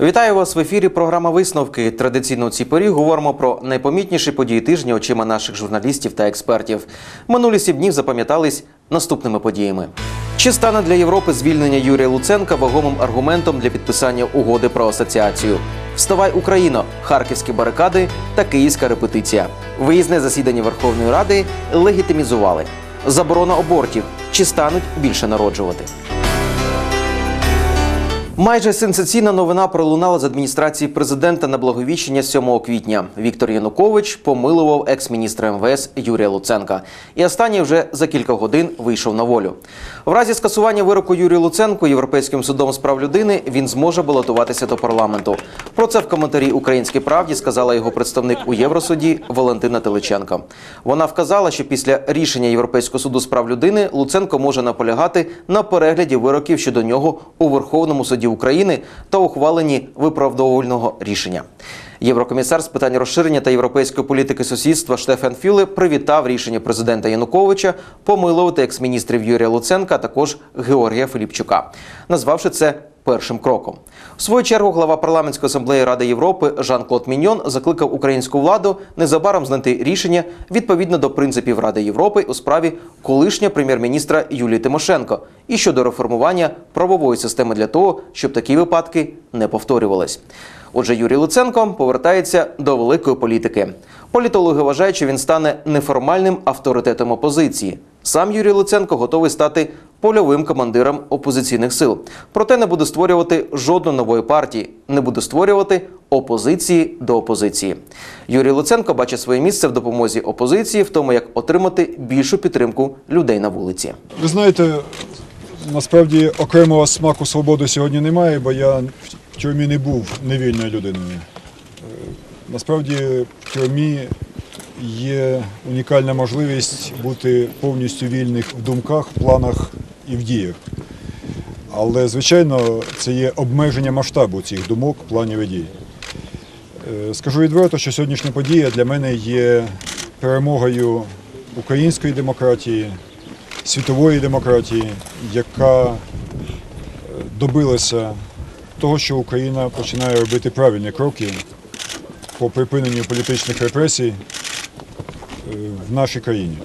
Вітаю вас в ефірі. Програма Висновки. Традиційно у цій порі говоримо про найпомітніші події тижня очима наших журналістів та експертів. Минулі сім днів запам'ятались наступними подіями. Чи стане для Європи звільнення Юрія Луценка вагомим аргументом для підписання угоди про асоціацію? Вставай Україно, харківські барикади та київська репетиція. Виїзне засідання Верховної Ради легітимізували. Заборона абортів. Чи стануть більше народжувати? Майже сенсаційна новина пролунала з адміністрації президента на благовіщення 7 квітня. Віктор Янукович помилував екс-міністра МВС Юрія Луценка. І останній вже за кілька годин вийшов на волю. В разі скасування вироку Юрію Луценку Європейським судом з прав людини він зможе балотуватися до парламенту. Про це в коментарі Українській правді сказала його представник у Євросуді Валентина Теличенко. Вона вказала, що після рішення Європейського суду з прав людини Луценко може наполягати на перегляді вироків щодо нього у Верховному суді України та ухваленні виправдовувального рішення. Єврокомісар з питань розширення та європейської політики сусідства Штефан Філе привітав рішення президента Януковича помилувати екс-міністрів Юрія Луценка, а також Георгія Филіпчука, назвавши це першим кроком. В свою чергу глава парламентської асамблеї Ради Європи Жан-Клод Міньон закликав українську владу незабаром знайти рішення відповідно до принципів Ради Європи у справі колишнього прем'єр-міністра Юлії Тимошенко і щодо реформування правової системи для того, щоб такі випадки не повторювались. Отже, Юрій Луценко повертається до великої політики. Політологи вважають, що він стане неформальним авторитетом опозиції. Сам Юрій Луценко готовий стати польовим командиром опозиційних сил, проте не буде створювати жодної нової партії, не буде створювати опозиції до опозиції. Юрій Луценко бачить своє місце в допомозі опозиції в тому, як отримати більшу підтримку людей на вулиці. Ви знаєте, насправді окремого смаку свободи сьогодні немає, бо я в тюрмі не був невільною людиною. Е, Насправді в тюрмі є унікальна можливість бути повністю вільних в думках, планах і в діях. Але, звичайно, це є обмеження масштабу цих думок, планів і дій. Е, Скажу відверто, що сьогоднішня подія для мене є перемогою української демократії, світової демократії, яка е, добилася того, що Україна починає робити правильні кроки по припиненню політичних репресій в нашій країні.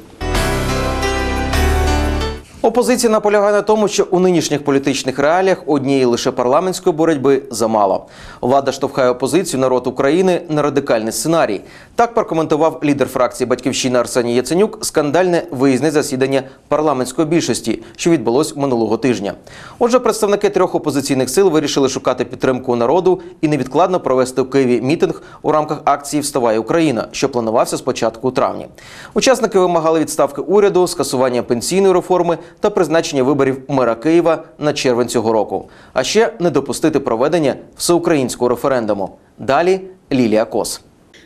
Опозиція наполягає на тому, що у нинішніх політичних реаліях однієї лише парламентської боротьби замало. Влада штовхає опозицію народ України на радикальний сценарій. Так прокоментував лідер фракції Батьківщина Арсеній Яценюк скандальне виїзне засідання парламентської більшості, що відбулось минулого тижня. Отже, представники трьох опозиційних сил вирішили шукати підтримку народу і невідкладно провести в Києві мітинг у рамках акції Вставай Україна, що планувався спочатку у травні. Учасники вимагали відставки уряду, скасування пенсійної реформи та призначення виборів мера Києва на червень цього року. А ще не допустити проведення всеукраїнського референдуму. Далі Лілія Кос.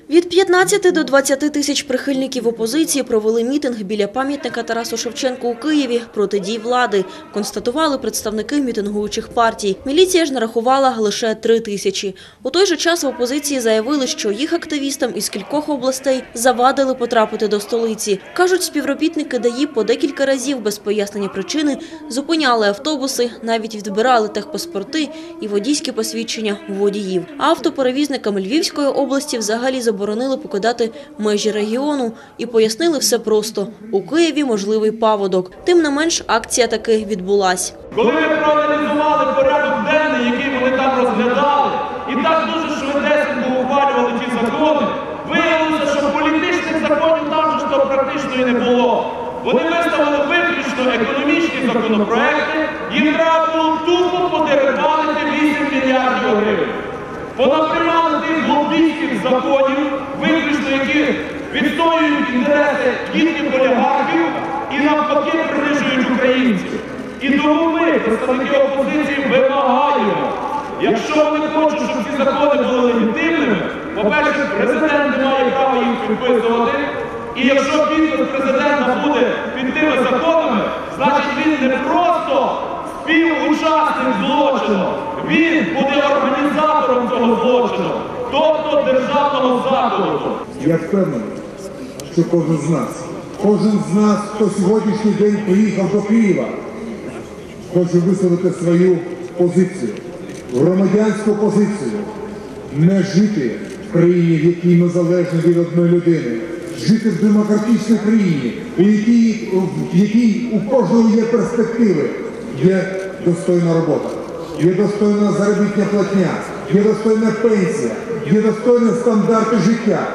Від 15 до 20 тисяч прихильників опозиції провели мітинг біля пам'ятника Тарасу Шевченку у Києві проти дій влади, констатували представники мітингуючих партій. Міліція ж нарахувала лише 3 тисячі. У той же час в опозиції заявили, що їх активістам із кількох областей завадили потрапити до столиці. Кажуть, співробітники ДАІ по декілька разів без пояснення причини зупиняли автобуси, навіть відбирали техпаспорти і водійські посвідчення водіїв. Автоперевізникам Львівської області взагалі заборонили покидати межі регіону і пояснили все просто – у Києві можливий паводок. Тим не менш, акція таки відбулась. Коли ми проаналізували порядок денний, який вони там розглядали, і так дуже швидесенько ухвалювали ті закони, виявилося, що політичних законів там то практично і не було. Вони виставили виключно економічні законопроекти, їм треба було тупо подерибанити 8 мільярдів гривень. Понаприймали тих лобійських законів, виключно які відстоюють інтереси їхніх олігархів і навпаки принижують українців. І тому ми, представники опозиції, вимагаємо, якщо вони хочуть, щоб ці закони були легітимними, по-перше, президент не має права їх підписувати. І якщо підпис президента буде під тими законами, значить він не просто співучасник злочину, він буде організатором цього злочину, тобто державного закладу. Я впевнений, що кожен з нас, кожен з нас, хто сьогоднішній день приїхав до Києва, хоче висловити свою позицію. громадянську позицію не жити в країні, в якій ми залежні від одної людини, жити в демократичній країні, у якій, в якій у кожного є перспективи, є достойна робота, є достойна заробітня платня, є достойна пенсія, є достойні стандарти життя.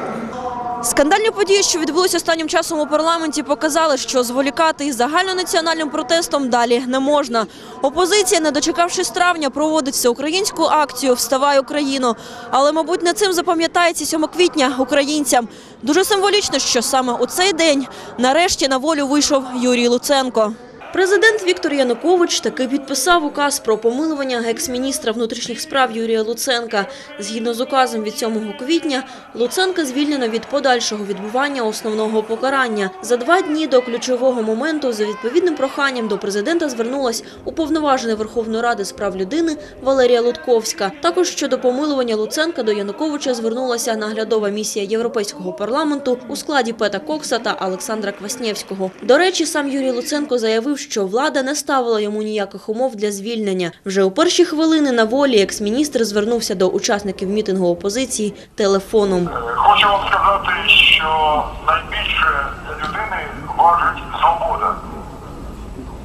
Скандальні події, що відбулися останнім часом у парламенті, показали, що зволікати із загальнонаціональним протестом далі не можна. Опозиція, не дочекавшись травня, проводить всеукраїнську акцію «Вставай Україно». Але, мабуть, не цим запам'ятається 7 квітня українцям. Дуже символічно, що саме у цей день нарешті на волю вийшов Юрій Луценко. Президент Віктор Янукович таки підписав указ про помилування екс-міністра внутрішніх справ Юрія Луценка. Згідно з указом від 7 квітня, Луценка звільнено від подальшого відбування основного покарання. За два дні до ключового моменту за відповідним проханням до президента звернулась уповноважена Верховної Ради з прав людини Валерія Лутковська. Також щодо помилування Луценка до Януковича звернулася наглядова місія Європейського парламенту у складі Пета Кокса та Олександра Кваснєвського. До речі, сам Юрій Луценко заявив, що влада не ставила йому ніяких умов для звільнення. Вже у перші хвилини на волі екс-міністр звернувся до учасників мітингу опозиції телефоном. Хочу вам сказати, що найбільше людини важить свобода.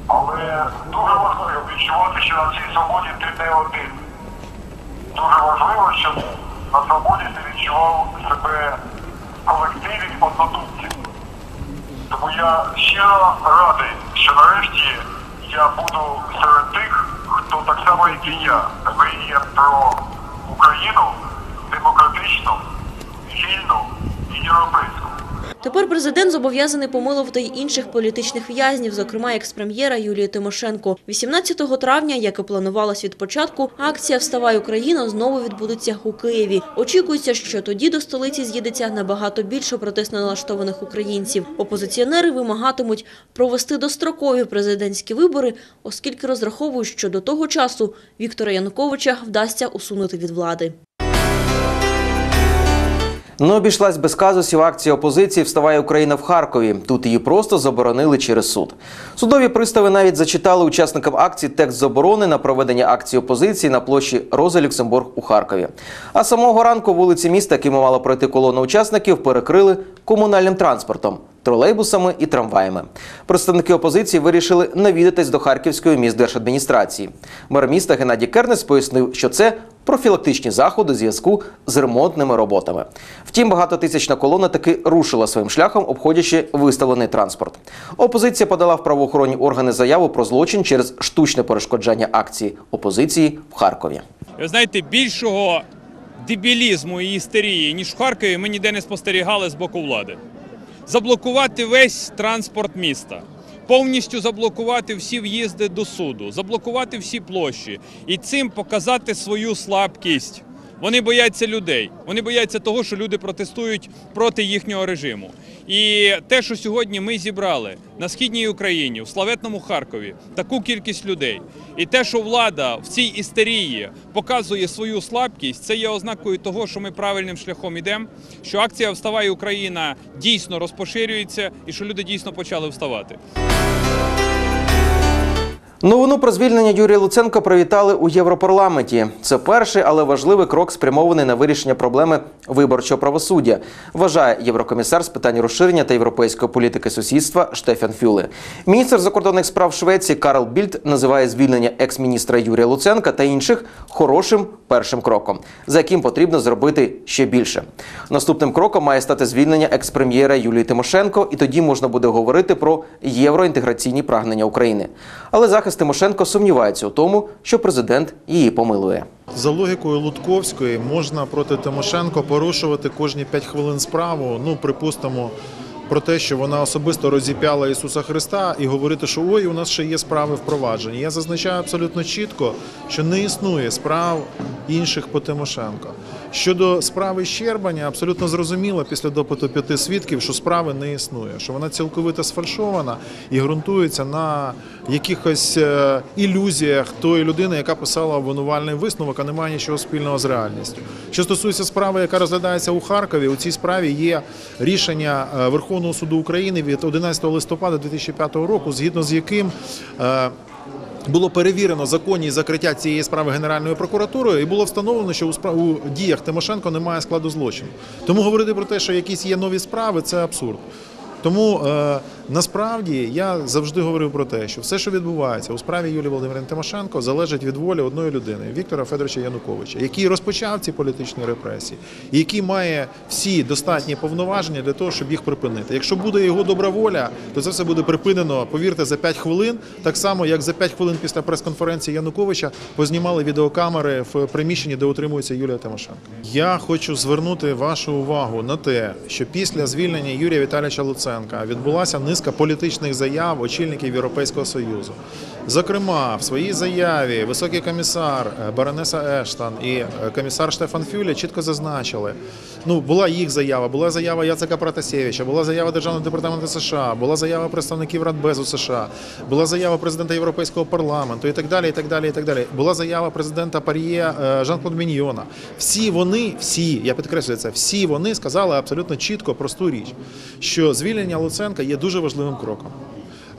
Але дуже важливо відчувати, що на цій свободі ти не один. Дуже важливо, щоб на свободі ти відчував себе колективі однодумців. Тому я щиро я буду серед тих, хто так само, як і я, мріє про Україну демократичну, вільну і європейську. Тепер президент зобов'язаний помилувати й інших політичних в'язнів, зокрема екс-прем'єра Юлії Тимошенко. 18 травня, як і планувалось від початку, акція «Вставай Україна» знову відбудеться у Києві. Очікується, що тоді до столиці з'їдеться набагато більше протестно налаштованих українців. Опозиціонери вимагатимуть провести дострокові президентські вибори, оскільки розраховують, що до того часу Віктора Януковича вдасться усунути від влади. Не обійшлась без казусів акції опозиції Вставає Україна в Харкові. Тут її просто заборонили через суд. Судові пристави навіть зачитали учасникам акції текст заборони на проведення акції опозиції на площі Роза Люксембург у Харкові. А самого ранку вулиці міста, якими мала пройти колона учасників, перекрили комунальним транспортом. Тролейбусами і трамваями представники опозиції вирішили навідатись до Харківської міськдержадміністрації. Мер міста Геннадій Кернес пояснив, що це профілактичні заходи у зв'язку з ремонтними роботами. Втім, багатотисячна колона таки рушила своїм шляхом, обходячи виставлений транспорт. Опозиція подала в правоохоронні органи заяву про злочин через штучне перешкоджання акції опозиції в Харкові. Ви знаєте, більшого дебілізму і істерії, ніж в Харкові, ми ніде не спостерігали з боку влади. Заблокувати весь транспорт міста, повністю заблокувати всі в'їзди до суду, заблокувати всі площі і цим показати свою слабкість. Вони бояться людей. Вони бояться того, що люди протестують проти їхнього режиму. І те, що сьогодні ми зібрали на східній Україні, в славетному Харкові, таку кількість людей, і те, що влада в цій істерії показує свою слабкість, це є ознакою того, що ми правильним шляхом йдемо, що акція Вставай Україна дійсно розпоширюється і що люди дійсно почали вставати. Новину про звільнення Юрія Луценка привітали у Європарламенті. Це перший, але важливий крок, спрямований на вирішення проблеми виборчого правосуддя, вважає єврокомісар з питань розширення та європейської політики сусідства Штефан Фюле. Міністр закордонних справ Швеції Карл Більд називає звільнення екс-міністра Юрія Луценка та інших хорошим першим кроком, за яким потрібно зробити ще більше. Наступним кроком має стати звільнення екс-прем'єра Юлії Тимошенко, і тоді можна буде говорити про євроінтеграційні прагнення України. Але захист Тимошенко сумнівається у тому, що президент її помилує. За логікою Лутковської можна проти Тимошенко порушувати кожні 5 хвилин справу. Ну, припустимо, про те, що вона особисто розіп'яла Ісуса Христа, і говорити, що ой, у нас ще є справи впроваджені. Я зазначаю абсолютно чітко, що не існує справ інших по Тимошенко. Щодо справи Щербаня, абсолютно зрозуміло після допиту п'яти свідків, що справи не існує, що вона цілковито сфальшована і ґрунтується на якихось е, ілюзіях тої людини, яка писала обвинувальний висновок, а не має нічого спільного з реальністю. Що стосується справи, яка розглядається у Харкові, у цій справі є рішення е, Верховного суду України від 11 листопада 2005 року, згідно з яким е, Було перевірено законні закриття цієї справи Генеральною прокуратурою, і було встановлено, що у, справ... у діях Тимошенко немає складу злочину. Тому говорити про те, що якісь є нові справи, це абсурд. Тому е, насправді я завжди говорив про те, що все, що відбувається у справі Юлії Володимирівни Тимошенко, залежить від волі одної людини Віктора Федоровича Януковича, який розпочав ці політичні репресії, і який має всі достатні повноваження для того, щоб їх припинити. Якщо буде його добра воля, то це все буде припинено, повірте, за 5 хвилин, так само як за 5 хвилин після прес-конференції Януковича познімали відеокамери в приміщенні, де утримується Юлія Тимошенко. Я хочу звернути вашу увагу на те, що після звільнення Юрія Віталійовича Луценка відбулася низка політичних заяв очільників Європейського союзу. Зокрема, в своїй заяві високий комісар е, баронеса Ештан і е, комісар Штефан Фюля чітко зазначили. Ну, була їх заява, була заява Яцека Протасєвича, була заява Державного департаменту США, була заява представників Радбезу США, була заява президента Європейського парламенту і так далі. І так далі, і так далі. Була заява президента Пар'є е, Жан-Клод Міньйона. Всі вони, всі, я підкреслюю це, всі вони сказали абсолютно чітко просту річ, що звільнення Луценка є дуже важливим кроком.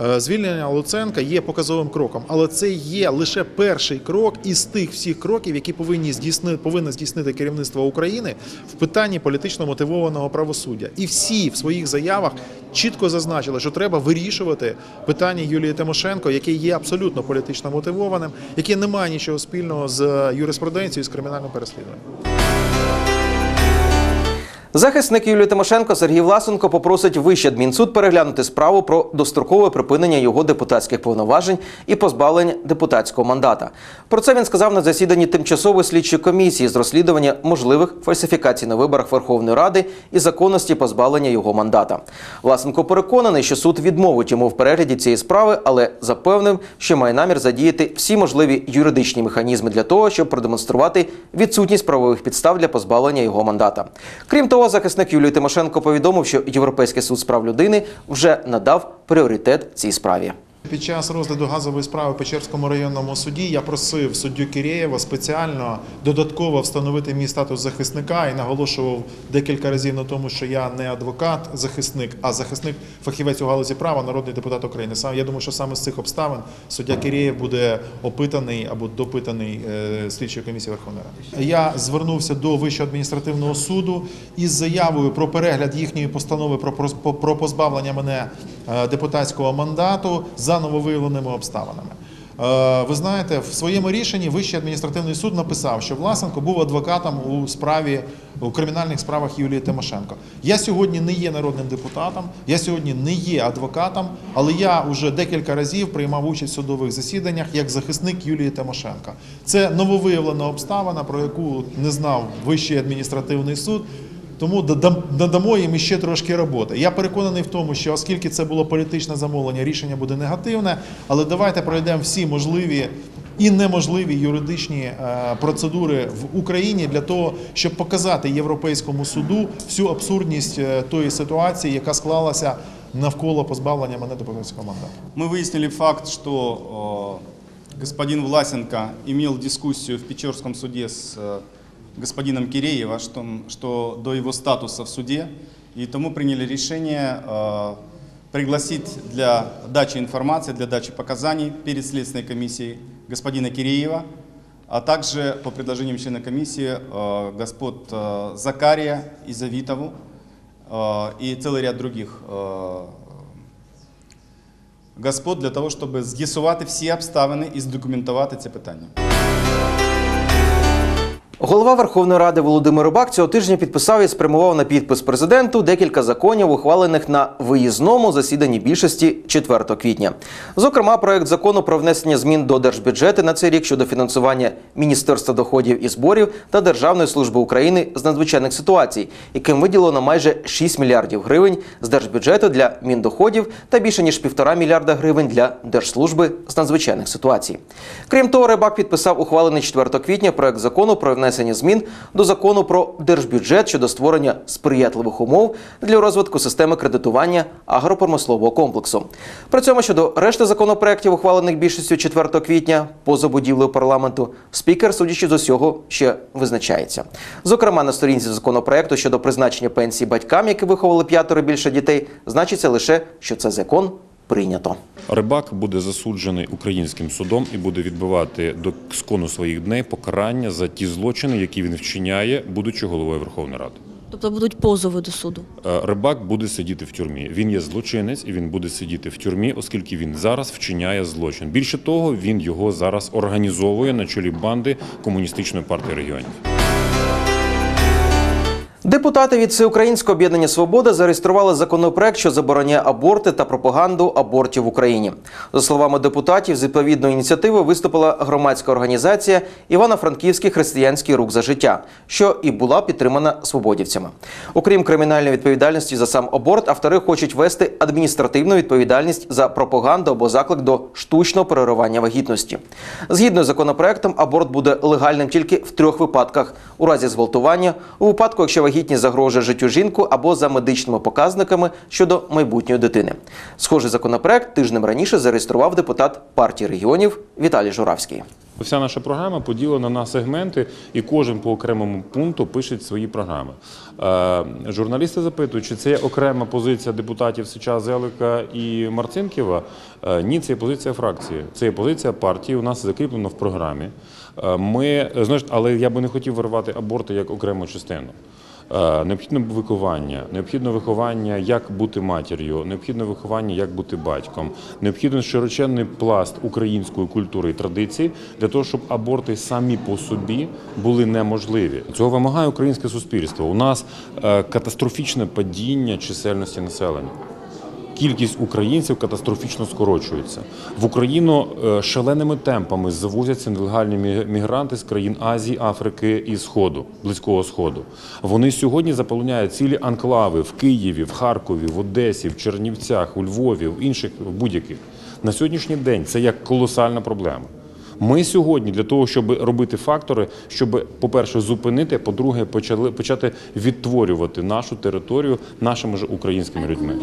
Е, Звільнення Луценка є показовим кроком, але це є лише перший крок із тих всіх кроків, які повинні здійснити повинно здійснити керівництво України в питанні політично мотивованого правосуддя. І всі в своїх заявах чітко зазначили, що треба вирішувати питання Юлії Тимошенко, яке є абсолютно політично мотивованим, яке не має нічого спільного з юриспруденцією з кримінальним переслідуванням. Захисник Юлії Тимошенко Сергій Власенко попросить Вищий адмінсуд переглянути справу про дострокове припинення його депутатських повноважень і позбавлення депутатського мандата. Про це він сказав на засіданні тимчасової слідчої комісії з розслідування можливих фальсифікацій на виборах Верховної Ради і законності позбавлення його мандата. Власенко переконаний, що суд відмовить йому в перегляді цієї справи, але запевнив, що має намір задіяти всі можливі юридичні механізми для того, щоб продемонструвати відсутність правових підстав для позбавлення його мандата. Крім того, захисник Юлії Тимошенко повідомив, що Європейський суд з прав людини вже надав пріоритет цій справі. Під час розгляду газової справи Печерському районному суді я просив суддю Кірєєва спеціально додатково встановити мій статус захисника і наголошував декілька разів на тому, що я не адвокат, захисник, а захисник фахівець у галузі права, народний депутат України. Сам я думаю, що саме з цих обставин суддя Кірєєв буде опитаний або допитаний е, слідчою комісією Верховної Ради. Я звернувся до Вищого адміністративного суду із заявою про перегляд їхньої постанови про, позбавлення мене депутатського мандату за нововиявленими обставинами. Е, Ви знаєте, в своєму рішенні Вищий адміністративний суд написав, що Власенко був адвокатом у справі у кримінальних справах Юлії Тимошенко. Я сьогодні не є народним депутатом, я сьогодні не є адвокатом, але я вже декілька разів приймав участь в судових засіданнях як захисник Юлії Тимошенко. Це нововиявлена обставина, про яку не знав Вищий адміністративний суд. Тому додам- надамо їм іще трошки роботи. Я переконаний в тому, що оскільки це було політичне замовлення, рішення буде негативне. Але давайте пройдемо всі можливі і неможливі юридичні е, процедури в Україні для того, щоб показати Європейському суду всю абсурдність е, тої ситуації, яка склалася навколо позбавлення мене депутатського мандату. Мы выяснили факт, что э, господин Власенко имел дискуссию в Печерском суде с э, господином Киреева, что, что до его статуса в суде, и тому приняли решение э, пригласить для дачи информации, для дачи показаний перед Следственной комиссией господина Киреева, а также по предложениям члена комиссии э, господ э, Закария и Завитову э, и целый ряд других э, господ для того, щоб з'ясувати всі обставини і здокументувати це питання. Голова Верховної Ради Володимир Рибак цього тижня підписав і спрямував на підпис президенту декілька законів, ухвалених на виїзному засіданні більшості 4 квітня. Зокрема, проект закону про внесення змін до держбюджету на цей рік щодо фінансування Міністерства доходів і зборів та Державної служби України з надзвичайних ситуацій, яким виділено майже 6 мільярдів гривень з держбюджету для міндоходів та більше ніж півтора мільярда гривень для Держслужби з надзвичайних ситуацій. Крім того, Рибак підписав ухвалений 4 квітня проект закону про внесення змін до закону про держбюджет щодо створення сприятливих умов для розвитку системи кредитування агропромислового комплексу. При цьому щодо решти законопроєктів, ухвалених більшістю 4 квітня поза будівлею парламенту, спікер, судячи з усього, ще визначається. Зокрема, на сторінці законопроекту щодо призначення пенсії батькам, які виховали п'ятеро більше дітей, значиться лише, що це закон прийнято. Рибак буде засуджений українським судом і буде відбивати до скону своїх дней покарання за ті злочини, які він вчиняє, будучи головою Верховної Ради. Тобто будуть позови до суду. Е, Рибак буде сидіти в тюрмі. Він є злочинець і він буде сидіти в тюрмі, оскільки він зараз вчиняє злочин. Більше того, він його зараз організовує на чолі банди комуністичної партії регіонів. Депутати від Всеукраїнського об'єднання Свобода зареєстрували законопроект, що забороняє аборти та пропаганду абортів в Україні. За словами депутатів, з відповідною ініціативою виступила громадська організація Івано-Франківський християнський рух за життя, що і була підтримана свободівцями. Окрім кримінальної відповідальності за сам аборт, автори хочуть ввести адміністративну відповідальність за пропаганду або заклик до штучного переривання вагітності. Згідно з законопроектом, аборт буде легальним тільки в трьох випадках: у разі зґвалтування, у випадку, якщо вагітність загрожує життю жінку або за медичними показниками щодо майбутньої дитини. Схожий законопроект тижнем раніше зареєстрував депутат партії регіонів Віталій Журавський. Вся наша програма поділена на сегменти, і кожен по окремому пункту пише свої програми. Е, журналісти запитують, чи це є окрема позиція депутатів Сича Зелика і Марцинківа. Е, ні, це є позиція фракції. Це є позиція партії. У нас закріплено в програмі. Е, ми, знаєш, але я би не хотів виривати аборти як окрему частину. Е, Необхідне виховання, необхідне виховання, як бути матір'ю, необхідне виховання, як бути батьком, необхідний широченний пласт української культури і традицій для того, щоб аборти самі по собі були неможливі. Цього вимагає українське суспільство. У нас е, катастрофічне падіння чисельності населення. Кількість українців катастрофічно скорочується. В Україну е, шаленими темпами завозяться нелегальні мі- мігранти з країн Азії, Африки і Сходу, Близького Сходу. Вони сьогодні заполоняють цілі анклави в Києві, в Харкові, в Одесі, в Чернівцях, у Львові, в інших будь-яких. На сьогоднішній день це як колосальна проблема. Ми сьогодні для того, щоб робити фактори, щоб, по-перше, зупинити, по-друге, почали почати відтворювати нашу територію нашими ж українськими людьми.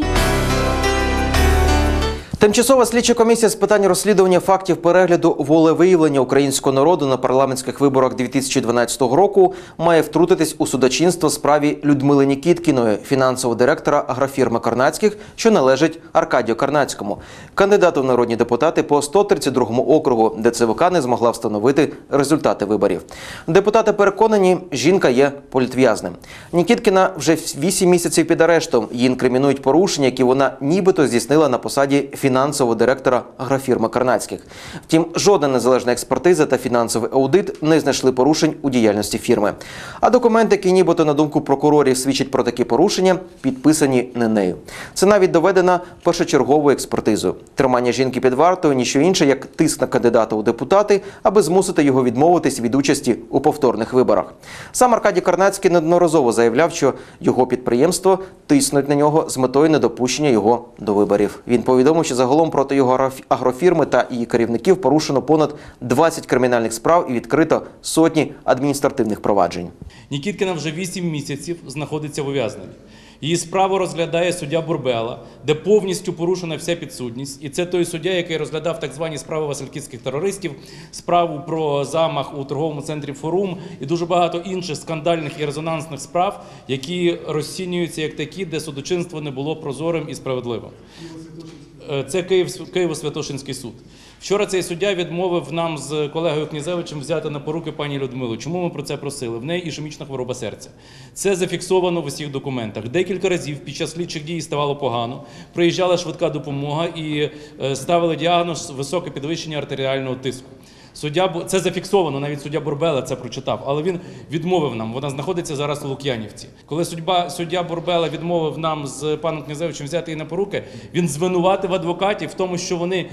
Тимчасова слідча комісія з питань розслідування фактів перегляду волевиявлення українського народу на парламентських виборах 2012 року має втрутитись у судочинство справі Людмили Нікіткіної, фінансового директора агрофірми Карнацьких, що належить Аркадію Карнацькому, кандидату в народні депутати по 132 округу, де ЦВК не змогла встановити результати виборів. Депутати переконані, жінка є політв'язним. Нікіткіна вже 8 місяців під арештом. Її інкримінують порушення, які вона нібито здійснила на посаді фінансового директора агрофірми Карнацьких. Втім, жодна незалежна експертиза та фінансовий аудит не знайшли порушень у діяльності фірми. А документи, які нібито на думку прокурорів свідчать про такі порушення, підписані не нею. Це навіть доведено першочерговою експертизою. Тримання жінки під вартою ніщо інше, як тиск на кандидата у депутати, аби змусити його відмовитись від участі у повторних виборах. Сам Аркадій Карнацький неодноразово заявляв, що його підприємство тиснуть на нього з метою недопущення його до виборів. Він повідомив, що загалом проти його агроф- агрофірми та її керівників порушено понад 20 кримінальних справ і відкрито сотні адміністративних проваджень. Нікіткіна вже 8 місяців знаходиться в ув'язненні. Її справу розглядає суддя Бурбела, де повністю порушена вся підсудність. І це той суддя, який розглядав так звані справи васильківських терористів, справу про замах у торговому центрі Форум і дуже багато інших скандальних і резонансних справ, які розцінюються як такі, де судочинство не було прозорим і справедливим. Е, Це Київ, Києво-Святошинський суд. Вчора цей суддя відмовив нам з колегою Князевичем взяти на поруки пані Людмилу. Чому ми про це просили? В неї ішемічна хвороба серця. Це зафіксовано в усіх документах. Декілька разів під час слідчих дій ставало погано. Приїжджала швидка допомога і е, ставили діагноз високе підвищення артеріального тиску. Суддя це зафіксовано, навіть суддя Бурбела це прочитав, але він відмовив нам. Вона знаходиться зараз у Лук'янівці. Коли судьба суддя Бурбела відмовив нам з паном Князевичем взяти її на поруки, він звинуватив адвокатів в тому, що вони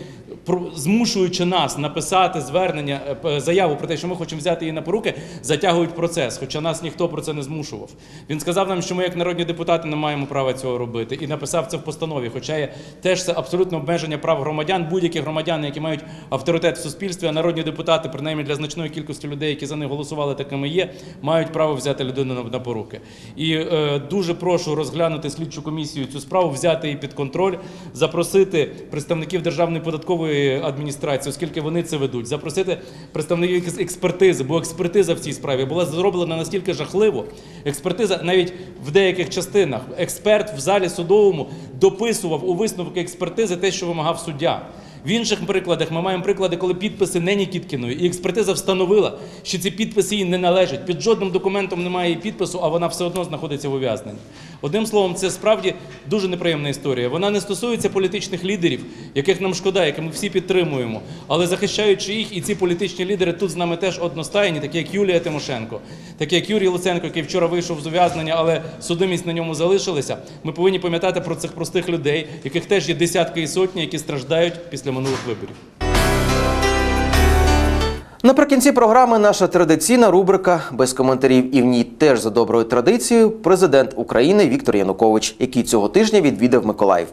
змушуючи нас написати звернення, е, заяву про те, що ми хочемо взяти її на поруки, затягують процес. Хоча нас ніхто про це не змушував. Він сказав нам, що ми, як народні депутати, не маємо права цього робити, і написав це в постанові. Хоча є теж це абсолютно обмеження прав громадян, будь-які громадяни, які мають авторитет в суспільстві, а народні депутати, принаймні для значної кількості людей, які за них голосували, такими є, мають право взяти людину на, поруки. І е, дуже прошу розглянути слідчу комісію цю справу, взяти її під контроль, запросити представників Державної податкової адміністрації, оскільки вони це ведуть, запросити представників екс- експертизи, бо експертиза в цій справі була зроблена настільки жахливо. Експертиза навіть в деяких частинах експерт в залі судовому дописував у висновки експертизи те, що вимагав суддя. В інших прикладах ми маємо приклади, коли підписи не Нікіткіної, і експертиза встановила, що ці підписи їй не належать. Під жодним документом немає її підпису, а вона все одно знаходиться в ув'язненні. Одним словом, це справді дуже неприємна історія. Вона не стосується політичних лідерів, яких нам шкода, яких ми всі підтримуємо. Але захищаючи їх, і ці політичні лідери тут з нами теж одностайні, такі як Юлія Тимошенко, такі як Юрій Луценко, який вчора вийшов з ув'язнення, але судимість на ньому залишилася. Ми повинні пам'ятати про цих простих людей, яких теж є десятки і сотні, які страждають після минулих виборів. Наприкінці програми наша традиційна рубрика без коментарів і в ній теж за доброю традицією президент України Віктор Янукович, який цього тижня відвідав Миколаїв.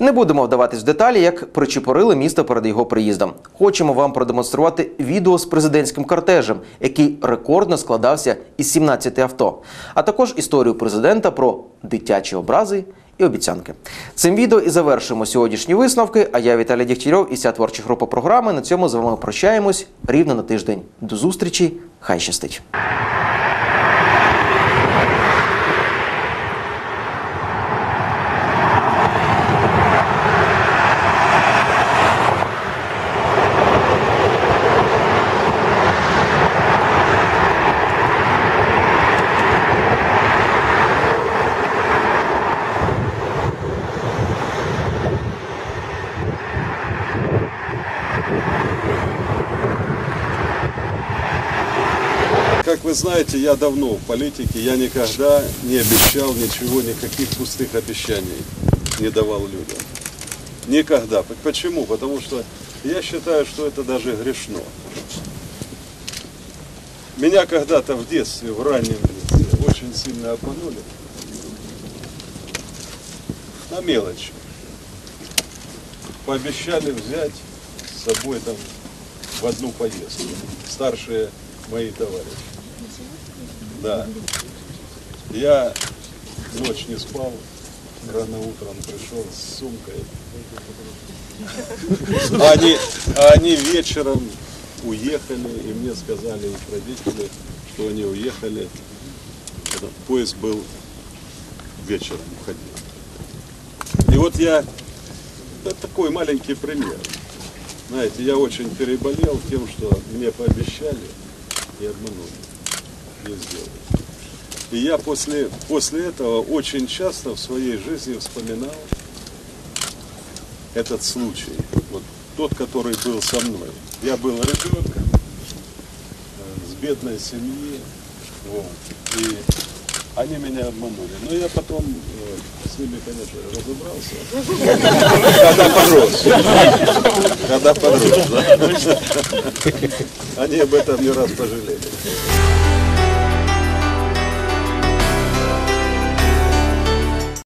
Не будемо вдаватись в деталі, як причепорили місто перед його приїздом. Хочемо вам продемонструвати відео з президентським кортежем, який рекордно складався із 17 авто, а також історію президента про дитячі образи і обіцянки. Цим відео і завершуємо сьогоднішні висновки. А я Віталій Дігтярьов і ця творча група програми. На цьому з вами прощаємось рівно на тиждень. До зустрічі. Хай щастить. Знаете, я давно в политике, я никогда не обещал ничего, никаких пустых обещаний не давал людям. Никогда. Почему? Потому что я считаю, что это даже грешно. Меня когда-то в детстве, в раннем детстве, очень сильно обманули. На мелочи. Пообещали взять с собой там в одну поездку. Старшие мои товарищи. Да. Я ночь не спал, рано утром пришел с сумкой. А Они, а они вечером уехали, и мне сказали их родители, что они уехали. Этот поезд был вечером уходил. И вот я, это такой маленький пример. Знаете, я очень переболел тем, что мне пообещали и обманули, не сделали. И я после, после этого очень часто в своей жизни вспоминал этот случай. Вот тот, который был со мной. Я был ребенком э, с бедной семьи. Вот, и они меня обманули. Но я потом э, с ними, конечно, разобрался. Когда подрос. Когда подрос. Они об этом не раз пожалели.